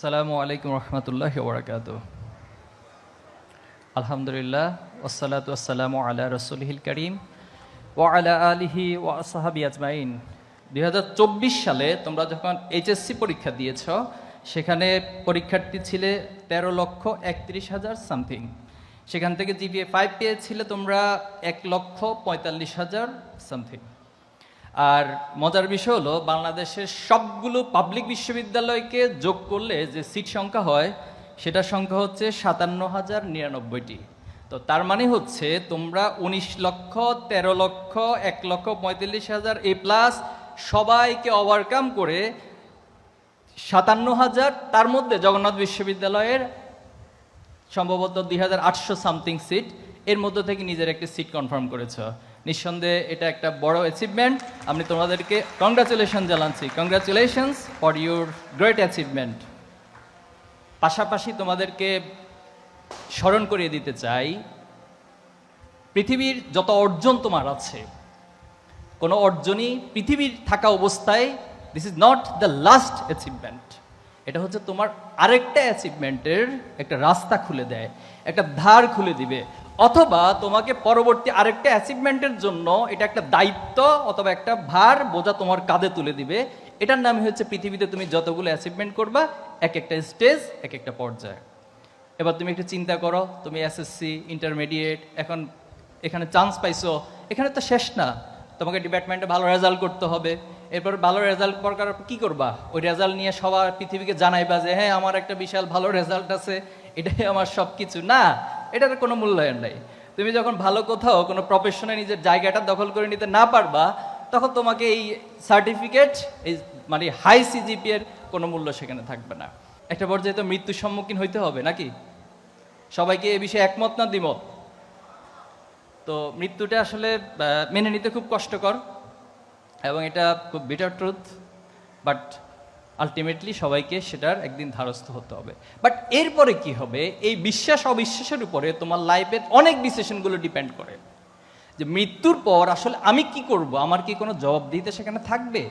আসসালামু আলাইকুম রহমতুল্লাহ বরাকাত আলহামদুলিল্লাহ ওসালাত আসসালামু আলা রসুলহিল করিম ও আলা আলিহি ও আসাহাবি আজমাইন। দু হাজার চব্বিশ সালে তোমরা যখন এইচএসসি পরীক্ষা দিয়েছ, সেখানে পরীক্ষার্থী ছিলে তেরো লক্ষ একত্রিশ হাজার সামথিং। সেখান থেকে জিপিএ ফাইভ পেয়েছিলে তোমরা এক লক্ষ পঁয়তাল্লিশ হাজার সামথিং। আর মজার বিষয় হলো, বাংলাদেশের সবগুলো পাবলিক বিশ্ববিদ্যালয়কে যোগ করলে যে সিট সংখ্যা হয়, সেটার সংখ্যা হচ্ছে সাতান্ন হাজার নিরানব্বইটি। তো তার মানে হচ্ছে তোমরা উনিশ লক্ষ, তেরো লক্ষ, এক লক্ষ, পঁয়তাল্লিশ হাজার এ প্লাস সবাইকে ওভারকাম করে সাতান্ন হাজার তার মধ্যে জগন্নাথ বিশ্ববিদ্যালয়ের সম্ভবত দুই হাজার আটশো সামথিং সিট এর মধ্যে থেকে নিজের একটি সিট কনফার্ম করেছ। নিঃসন্দেহে এটা একটা বড় অ্যাচিভমেন্ট আমি তোমাদেরকে কংগ্রাচুলেশন জানাচ্ছি। Congratulations for your great achievement পাশাপাশি তোমাদেরকে স্মরণ করিয়ে দিতে চাই, পৃথিবীর যত অর্জন তোমার আছে, কোনো অর্জনই পৃথিবীর থাকা অবস্থায় this is not the last achievement এটা হচ্ছে তোমার আরেকটা অ্যাচিভমেন্টের একটা রাস্তা খুলে দেয়, একটা ধার খুলে দিবে। অথবা তোমাকে পরবর্তী আরেকটা অ্যাচিভমেন্টের জন্য এটা একটা দায়িত্ব অথবা একটা ভার বোঝা তোমার কাঁধে তুলে দিবে। এটার নামই হচ্ছে পৃথিবীতে তুমি যতগুলো অ্যাচিভমেন্ট করবা, এক একটা স্টেজ এক একটা পর্যায়ে। এবার তুমি একটু চিন্তা করো, তুমি এসএসসি ইন্টারমিডিয়েট এখন এখানে চান্স পাইছো। এখানে তো শেষ না। তোমাকে ডিপার্টমেন্টে ভালো রেজাল্ট করতে হবে। এরপর ভালো রেজাল্ট করার কি করবা? ওই রেজাল্ট নিয়ে সবার পৃথিবীকে জানাইবা যে হ্যাঁ আমার একটা বিশাল ভালো রেজাল্ট আছে। এটাই আমার সব কিছু না এটার কোনো মূল্যায়ন নাই। তুমি যখন ভালো কোথাও কোনো প্রফেশনে নিজের জায়গাটা দখল করে নিতে না পারবা, তখন তোমাকে এই সার্টিফিকেট এই মানে হাই সিজিপি এর কোনো মূল্য সেখানে থাকবে না। একটা পর্যায়ে তো মৃত্যুর সম্মুখীন হইতে হবে নাকি? সবাইকে এ বিষয়ে একমত না দ্বিমত? তো মৃত্যুটা আসলে মেনে নিতে খুব কষ্টকর এবং এটা খুব বিটার ট্রুথ বাট আলটিমেটলি সবাইকে সেটার একদিন ধারস্থ হতে হবে। বাট এরপরে কি হবে? এই বিশ্বাস, অবিশ্বাসের উপরে তোমার লাইফের অনেক ডিসিশনগুলো ডিপেন্ড করে। যে মৃত্যুর পর আসলে আমি কি করব? আমার কি কোনো জবাব দিতে সেখানে থাকবে?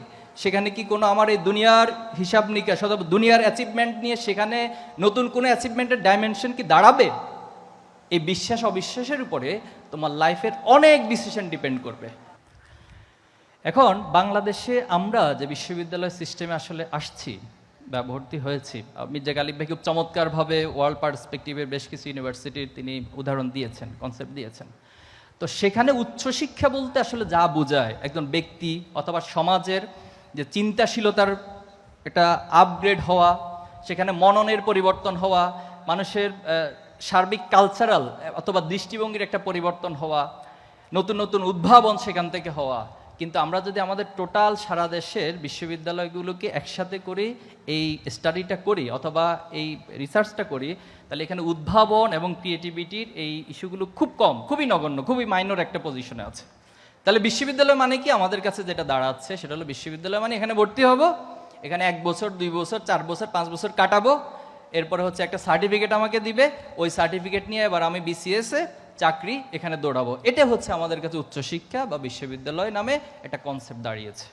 সেখানে কি কোনো আমার এই দুনিয়ার হিসাব নিকাশ অথবা দুনিয়ার অ্যাচিভমেন্ট নিয়ে সেখানে নতুন কোনো অ্যাচিভমেন্টের ডাইমেনশন কি দাঁড়াবে? এই বিশ্বাস, অবিশ্বাসের উপরে তোমার লাইফের অনেক ডিসিশন ডিপেন্ড করবে। এখন বাংলাদেশে আমরা যে বিশ্ববিদ্যালয় সিস্টেমে আসলে আসছি বা ভর্তি হয়েছি মির্জা গালিব ভাই খুব চমৎকারভাবে ওয়ার্ল্ড পার্সপেক্টিভের বেশ কিছু ইউনিভার্সিটির তিনি উদাহরণ দিয়েছেন কনসেপ্ট দিয়েছেন। তো সেখানে উচ্চশিক্ষা বলতে আসলে যা বোঝায়, একজন ব্যক্তি অথবা সমাজের যে চিন্তাশীলতার একটা আপগ্রেড হওয়া, সেখানে মননের পরিবর্তন হওয়া, মানুষের সার্বিক কালচারাল অথবা দৃষ্টিভঙ্গির একটা পরিবর্তন হওয়া, নতুন নতুন উদ্ভাবন সেখান থেকে হওয়া কিন্তু আমরা যদি আমাদের টোটাল সারা দেশের বিশ্ববিদ্যালয়গুলোকে একসাথে করি, এই স্টাডিটা করি অথবা এই রিসার্চটা করি, তাহলে এখানে উদ্ভাবন এবং ক্রিয়েটিভিটির এই ইস্যুগুলো খুব কম, খুবই নগণ্য, খুবই মাইনর একটা পজিশনে আছে। তাহলে বিশ্ববিদ্যালয় মানে কি? আমাদের কাছে যেটা দাঁড়াচ্ছে সেটা হলো বিশ্ববিদ্যালয় মানে এখানে ভর্তি হব, এখানে এক বছর, দুই বছর, চার বছর, পাঁচ বছর কাটাবো, এরপরে হচ্ছে একটা সার্টিফিকেট আমাকে দিবে, ওই সার্টিফিকেট নিয়ে এবার আমি বিসিএসে চাকরি এখানে দৌড়াবো। এটা হচ্ছে আমাদের কাছে উচ্চশিক্ষা বা বিশ্ববিদ্যালয় নামে একটা কনসেপ্ট দাঁড়িয়েছে।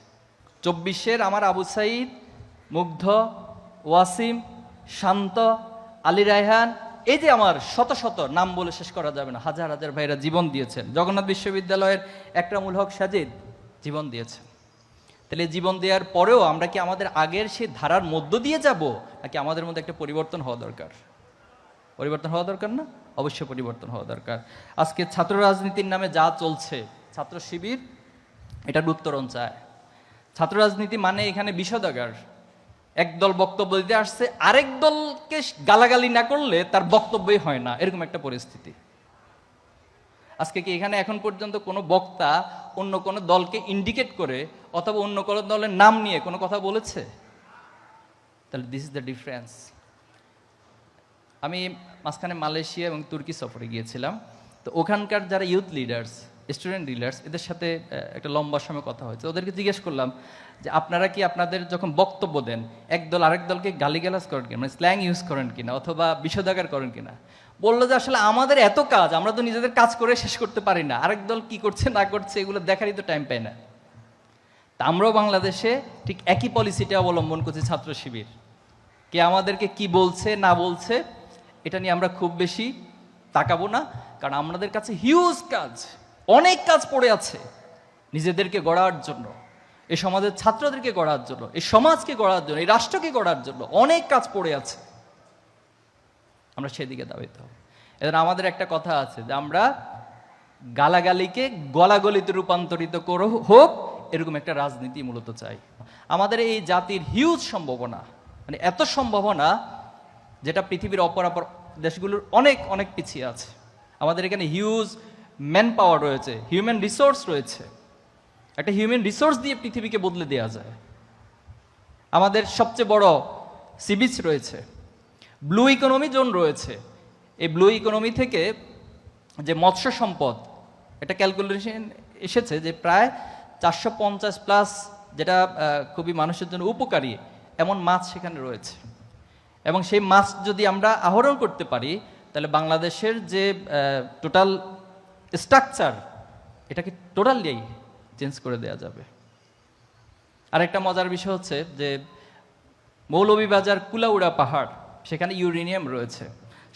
চব্বিশের আমার আবু সাইদ, মুগ্ধ, ওয়াসিম, শান্ত, আলী রায়হান, এই যে আমার শত শত নাম বলে শেষ করা যাবে না, হাজার হাজার ভাইরা জীবন দিয়েছেন। জগন্নাথ বিশ্ববিদ্যালয়ের একরামুল হক সাজিদ জীবন দিয়েছেন। তাহলে জীবন দেওয়ার পরেও আমরা কি আমাদের আগের সেই ধারার মধ্য দিয়ে যাব, নাকি আমাদের মধ্যে একটা পরিবর্তন হওয়া দরকার? পরিবর্তন হওয়া দরকার না? অবশ্যই পরিবর্তন হওয়া দরকার। আজকে ছাত্র রাজনীতির নামে যা চলছে, ছাত্র শিবির, এটার উত্তরণ চায়। ছাত্র রাজনীতি মানে এখানে বিষদাগার। একদল বক্তব্য দিতে আসছে, আরেক দলকে গালাগালি না করলে তার বক্তব্যই হয় না। এরকম একটা পরিস্থিতি। আজকে কি এখানে এখন পর্যন্ত কোনো বক্তা অন্য কোনো দলকে ইন্ডিকেট করে অথবা অন্য কোনো দলের নাম নিয়ে কোনো কথা বলেছে? তাহলে দিস ইজ দ্য ডিফারেন্স আমি মাঝখানে মালয়েশিয়া এবং তুর্কি সফরে গিয়েছিলাম। তো ওখানকার যারা ইউথ লিডার্স স্টুডেন্ট লিডার্স এদের সাথে একটা লম্বা সময় কথা হয়েছে। ওদেরকে জিজ্ঞেস করলাম যে, আপনারা কি আপনাদের যখন বক্তব্য দেন, এক দল আরেক দলকে গালিগালাজ করেন কিনা? মানে স্ল্যাং ইউজ করেন কিনা? অথবা বিষোদাগার করেন কিনা? বলল যে, আসলে আমাদের এত কাজ, আমরা তো নিজেদের কাজ করে শেষ করতে পারি না। আরেক দল কি করছে, না করছে, এগুলো দেখারই তো টাইম পায় না। তা আমরাও বাংলাদেশে ঠিক একই পলিসিটা অবলম্বন করছি ছাত্র শিবির। কে আমাদেরকে কি বলছে, না বলছে এটা নিয়ে আমরা খুব বেশি তাকাবো না, কারণ আমাদের কাছে হিউজ কাজ, অনেক কাজ পড়ে আছে নিজেদেরকে গড়ার জন্য, এ সমাজের ছাত্রদেরকে গড়ার জন্য এই সমাজকে গড়ার জন্য, এই রাষ্ট্রকে গড়ার জন্য অনেক কাজ পড়ে আছে। আমরা সেদিকে দাবিত হবে। এদের আমাদের একটা কথা আছে যে আমরা গালাগালিকে গলাগলিতে রূপান্তরিত করো হোক, এরকম একটা রাজনীতি মূলত চাই। আমাদের এই জাতির হিউজ সম্ভাবনা মানে এত সম্ভাবনা যেটা পৃথিবীর অপর অপর দেশগুলোর অনেক অনেক পিছিয়ে আছে। আমাদের এখানে হিউজ ম্যান পাওয়ার রয়েছে হিউম্যান রিসোর্স রয়েছে। একটা হিউম্যান রিসোর্স দিয়ে পৃথিবীকে বদলে দেওয়া যায়। আমাদের সবচেয়ে বড় সিবিচ রয়েছে। ব্লু ইকোনমি জোন রয়েছে। এই ব্লু ইকোনমি থেকে যে মৎস্য সম্পদ এটা ক্যালকুলেশন এসেছে যে প্রায় চারশো পঞ্চাশ প্লাস যেটা খুবই মানুষের জন্য উপকারী, এমন মাছ সেখানে রয়েছে। এবং সেই মাছ যদি আমরা আহরণ করতে পারি, তাহলে বাংলাদেশের যে টোটাল স্ট্রাকচার এটাকে টোটালি চেঞ্জ করে দেওয়া যাবে। আর একটা মজার বিষয় হচ্ছে যে, মৌলভীবাজার কুলাউড়া পাহাড়, সেখানে ইউরেনিয়াম রয়েছে।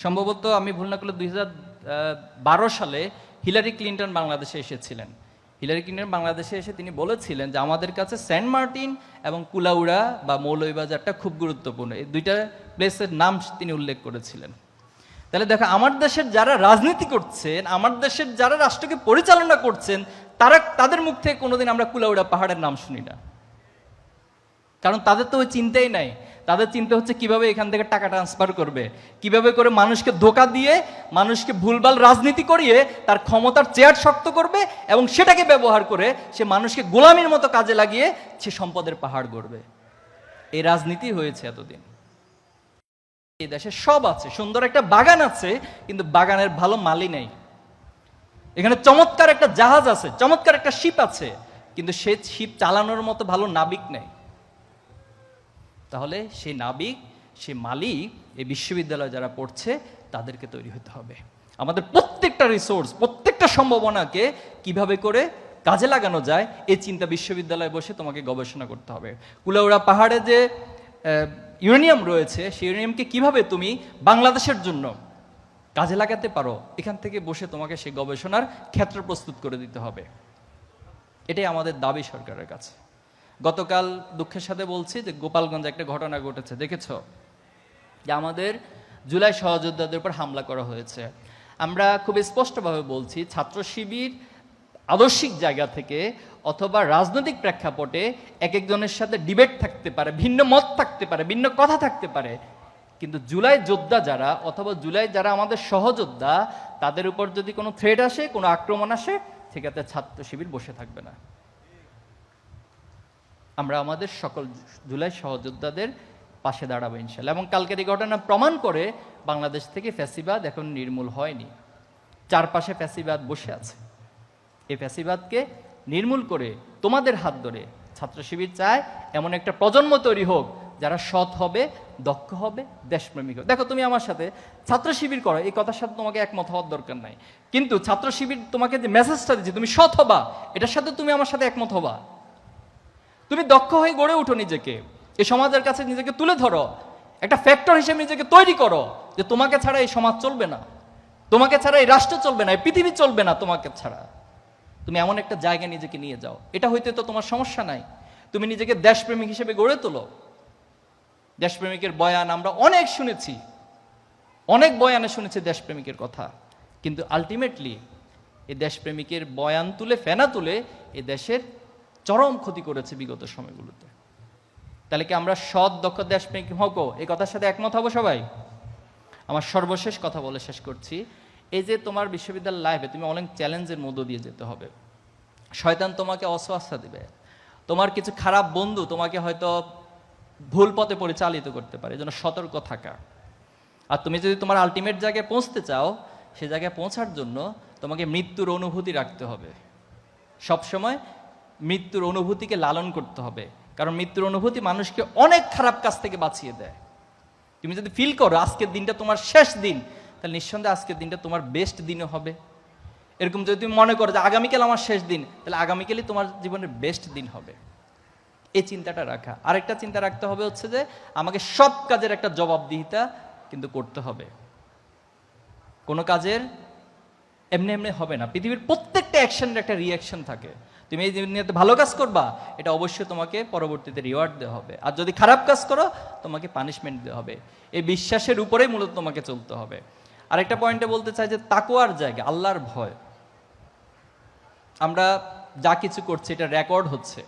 সম্ভবত আমি ভুল না করলে দুই সালে হিলারি ক্লিন্টন বাংলাদেশে এসেছিলেন। হিলারি ক্লিন্টন বাংলাদেশে এসে তিনি বলেছিলেন যে আমাদের কাছে সেন্ট মার্টিন এবং কুলাউড়া বা মৌলভীবাজারটা খুব গুরুত্বপূর্ণ। এই দুইটা প্লেসের নাম তিনি উল্লেখ করেছিলেন। তাহলে দেখো, আমার দেশের যারা রাজনীতি করছেন, আমার দেশের যারা রাষ্ট্রকে পরিচালনা করছেন, তারা তাদের মুখ থেকে কোনোদিন আমরা কুলাউড়া পাহাড়ের নাম শুনি না। কারণ তাদের তো ওই চিন্তাই নাই। তাদের চিন্তা হচ্ছে কীভাবে এখান থেকে টাকা ট্রান্সফার করবে, কীভাবে করে মানুষকে ধোকা দিয়ে, মানুষকে ভুলভাল রাজনীতি করিয়ে তার ক্ষমতার চেয়ার শক্ত করবে এবং সেটাকে ব্যবহার করে সে মানুষকে গোলামির মতো কাজে লাগিয়ে সে সম্পদের পাহাড় গড়বে। এই রাজনীতি হয়েছে এতদিন। এই দেশে সব আছে, সুন্দর একটা বাগান আছে, কিন্তু বাগানের ভালো মালি নেই। এখানে চমৎকার একটা জাহাজ আছে, চমৎকার একটা শিপ আছে, কিন্তু সে শিপ চালানোর মতো ভালো নাবিক নেই। তাহলে সেই নাবিক, সে মালিক এই বিশ্ববিদ্যালয়ে যারা পড়ছে তাদেরকে তৈরি হতে হবে। আমাদের প্রত্যেকটা রিসোর্স প্রত্যেকটা সম্ভাবনাকে কীভাবে করে কাজে লাগানো যায়, এই চিন্তা বিশ্ববিদ্যালয়ে বসে তোমাকে গবেষণা করতে হবে। কুলাউড়া পাহাড়ে যে ইউরেনিয়াম রয়েছে, সেই ইউরেনিয়ামকে কীভাবে তুমি বাংলাদেশের জন্য কাজে লাগাতে পারো, এখান থেকে বসে তোমাকে সেই গবেষণার ক্ষেত্র প্রস্তুত করে দিতে হবে। এটাই আমাদের দাবি সরকারের কাছে। গতকাল দুঃখের সাথে বলছি যে গোপালগঞ্জে একটা ঘটনা ঘটেছে, দেখেছ? যে আমাদের জুলাই সহযোদ্ধাদের উপর হামলা করা হয়েছে। আমরা খুব স্পষ্টভাবে বলছি, ছাত্র শিবির আদর্শিক জায়গা থেকে অথবা রাজনৈতিক প্রেক্ষাপটে এক একজনের সাথে ডিবেট থাকতে পারে, ভিন্ন মত থাকতে পারে, ভিন্ন কথা থাকতে পারে। কিন্তু জুলাই যোদ্ধা যারা অথবা জুলাই যারা আমাদের সহযোদ্ধা, তাদের উপর যদি কোনো থ্রেড আসে, কোনো আক্রমণ আসে, সেক্ষেত্রে ছাত্র শিবির বসে থাকবে না। আমরা আমাদের সকল জুলাই সহযোদ্ধাদের পাশে দাঁড়াবো ইনশাল্লাহ এবং কালকের এই ঘটনা প্রমাণ করে বাংলাদেশ থেকে ফ্যাসিবাদ এখন নির্মূল হয়নি। চারপাশে ফ্যাসিবাদ বসে আছে। এই ফ্যাসিবাদকে নির্মূল করে তোমাদের হাত ধরে ছাত্র শিবির চায় এমন একটা প্রজন্ম তৈরি হোক যারা সৎ হবে, দক্ষ হবে, দেশপ্রেমিক হবে। দেখো তুমি আমার সাথে, ছাত্র শিবির করো, এই কথার সাথে তোমাকে একমত হওয়ার দরকার নাই। কিন্তু ছাত্র শিবির তোমাকে যে মেসেজটা দিচ্ছে, তুমি সৎ হবা, এটার সাথে তুমি আমার সাথে একমত হবা। তুমি দক্ষ হয়ে গড়ে উঠো নিজেকে। এই সমাজের কাছে নিজেকে তুলে ধরো। একটা ফ্যাক্টর হিসেবে নিজেকে তৈরি করো যে তোমাকে ছাড়া এই সমাজ চলবে না। তোমাকে ছাড়া এই রাষ্ট্র চলবে না, এই পৃথিবী চলবে না তোমাকে ছাড়া। তুমি এমন একটা জায়গায় নিজেকে নিয়ে যাও। এটা হইতে তো তোমার সমস্যা নাই। তুমি নিজেকে দেশপ্রেমিক হিসেবে গড়ে তোলো। দেশপ্রেমিকের বয়ান আমরা অনেক শুনেছি। অনেক বয়ানে শুনেছি দেশপ্রেমিকের কথা। কিন্তু আলটিমেটলি এই দেশপ্রেমিকের বয়ান তুলে, ফেনা তুলে এ দেশের চরম ক্ষতি করেছে বিগত সময়গুলোতে। তাহলে কি আমরা সৎ দক্ষ দেশপ্রেমিক হক, এই কথার সাথে একমত হব সবাই? আমার সর্বশেষ কথা বলে শেষ করছি। এই যে তোমার বিশ্ববিদ্যালয় লাইফে তুমি অনেক চ্যালেঞ্জের মধ্য দিয়ে যেতে হবে। শয়তান তোমাকে অস্বাস্থা দেবে। তোমার কিছু খারাপ বন্ধু তোমাকে হয়তো ভুল পথে পরিচালিত করতে পারে যেন সতর্ক থাকা। আর তুমি যদি তোমার আলটিমেট জায়গায় পৌঁছতে চাও, সে জায়গায় পৌঁছার জন্য তোমাকে মৃত্যুর অনুভূতি রাখতে হবে। সবসময় মৃত্যুর অনুভূতিকে লালন করতে হবে। কারণ মৃত্যুর অনুভূতি মানুষকে অনেক খারাপ কাজ থেকে বাঁচিয়ে দেয়। তুমি যদি ফিল করো, আজকের দিনটা তোমার শেষ দিন, তাহলে নিঃসন্দেহে আজকের দিনটা তোমার বেস্ট দিনও হবে। এরকম যদি তুমি মনে করো যে আগামীকাল আমার শেষ দিন, তাহলে আগামীকালই তোমার জীবনের বেস্ট দিন হবে। এই চিন্তাটা রাখা। আরেকটা চিন্তা রাখতে হবে হচ্ছে যে, আমাকে সব কাজের একটা জবাবদিহিতা কিন্তু করতে হবে। কোনো কাজের এমনি এমনি হবে না। পৃথিবীর প্রত্যেকটা অ্যাকশনের একটা রিয়াকশন থাকে। তুমি এই দুনিয়াতে ভালো কাজ করবা, এটা অবশ্যই তোমাকে পরবর্তীতে রিওয়ার্ড দেওয়া হবে। আর যদি খারাপ কাজ করো, তোমাকে পানিশমেন্ট দেওয়া হবে। এই বিশ্বাসের উপরেই মূলত তোমাকে চলতে হবে। আরেকটা পয়েন্টে বলতে চাই যে তাকুয়ার জায়গা, আল্লাহর ভয়। আমরা যা কিছু করছি, এটা রেকর্ড হচ্ছে।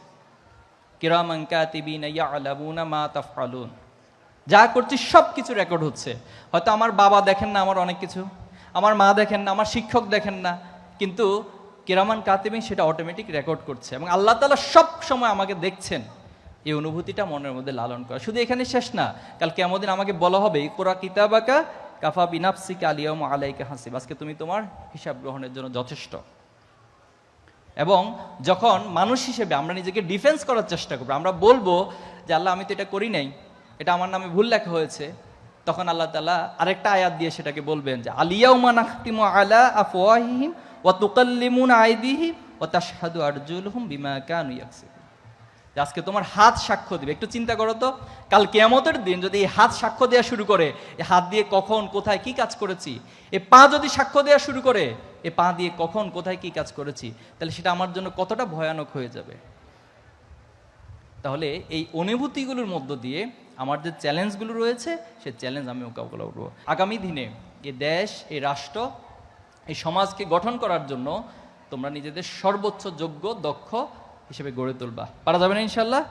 যা করছি সব কিছু রেকর্ড হচ্ছে। হয়তো আমার বাবা দেখেন না, আমার অনেক কিছু। আমার মা দেখেন না, আমার শিক্ষক দেখেন না। কিন্তু কিরামান কাতিবিন সেটা অটোমেটিক রেকর্ড করছে। এবং আল্লাহ তাআলা সব সময় আমাকে দেখছেন এই অনুভূতিটা মনের মধ্যে লালন করা। শুধু এখানে শেষ না, কাল কেমন আমাকে বলা হবে কোরা কিতাবাকা কাফা বিনাফসিকা আলিয়াম আলাইকা হাসিব। আজকে তুমি তোমার হিসাব গ্রহণের জন্য যথেষ্ট। এবং যখন মানুষ হিসেবে আমরা নিজেকে ডিফেন্স করার চেষ্টা করব, আমরা বলব যে, আল্লাহ, আমি তো এটা করি নাই। এটা আমার নামে ভুল লেখা হয়েছে। তখন আল্লাহ তালা আরেকটা আয়াত দিয়ে সেটাকে বলবেন যে আলিয়াউমা আলা আফওয়াহিহিম আরজুলুহুম বিমা কানু ইয়াকসিবুন। যে আজকে তোমার হাত সাক্ষ্য দিবে। একটু চিন্তা করো তো, কাল কেয়ামতের দিন যদি এই হাত সাক্ষ্য দেওয়া শুরু করে এই হাত দিয়ে কখন, কোথায় কি কাজ করেছি? এ পা যদি সাক্ষ্য দেওয়া শুরু করে, এ পা দিয়ে কখন, কোথায় কি কাজ করেছি? তাহলে সেটা আমার জন্য কতটা ভয়ানক হয়ে যাবে? তাহলে এই অনুভূতিগুলোর মধ্য দিয়ে আমার যে চ্যালেঞ্জগুলো রয়েছে, সে চ্যালেঞ্জ আমি মোকাবিলা করব। আগামী দিনে এ দেশ এই রাষ্ট্র এই সমাজকে গঠন করার জন্য তোমরা নিজেদের সর্বোচ্চ যোগ্য, দক্ষ হিসেবে গড়ে তুলবা। পারা যাবে না ইনশাল্লাহ